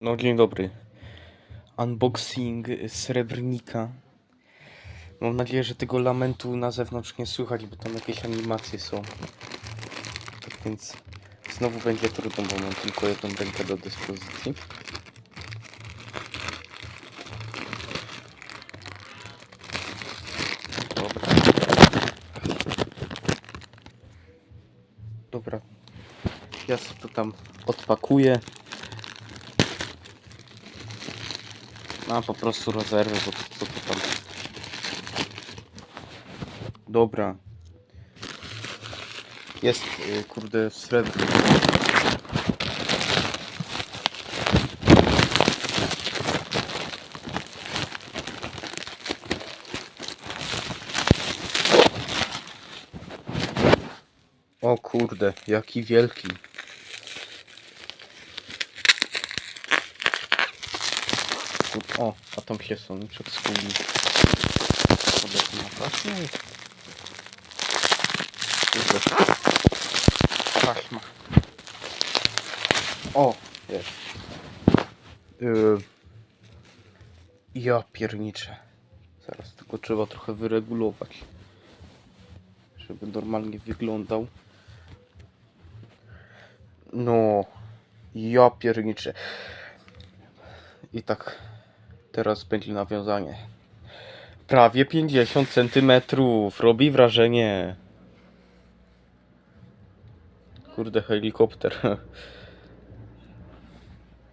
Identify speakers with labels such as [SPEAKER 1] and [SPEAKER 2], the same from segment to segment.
[SPEAKER 1] No dzień dobry. Unboxing srebrnika. Mam nadzieję, że tego lamentu na zewnątrz nie słychać, bo tam jakieś animacje są. Tak więc znowu będzie trudno, bo mam tylko jedną rękę do dyspozycji. Dobra. Dobra. Ja sobie to tam odpakuję. Mam po prostu rezerwę, bo to, to tam. Dobra. Jest, y, kurde, srebrny. O kurde, jaki wielki. O, a tam się soniczek skulił. Podobno na taśmę. Kurde. Taśma. O, jest. Yy. Ja pierniczę. Zaraz tylko trzeba trochę wyregulować. Żeby normalnie wyglądał. No. Ja pierniczę. I tak teraz będzie nawiązanie. Prawie 50 centymetrów. Robi wrażenie. Kurde, helikopter.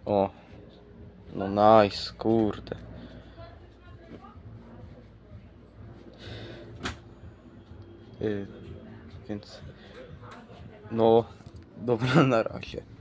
[SPEAKER 1] O. No nice, kurde. Y, więc. No, dobra, na razie.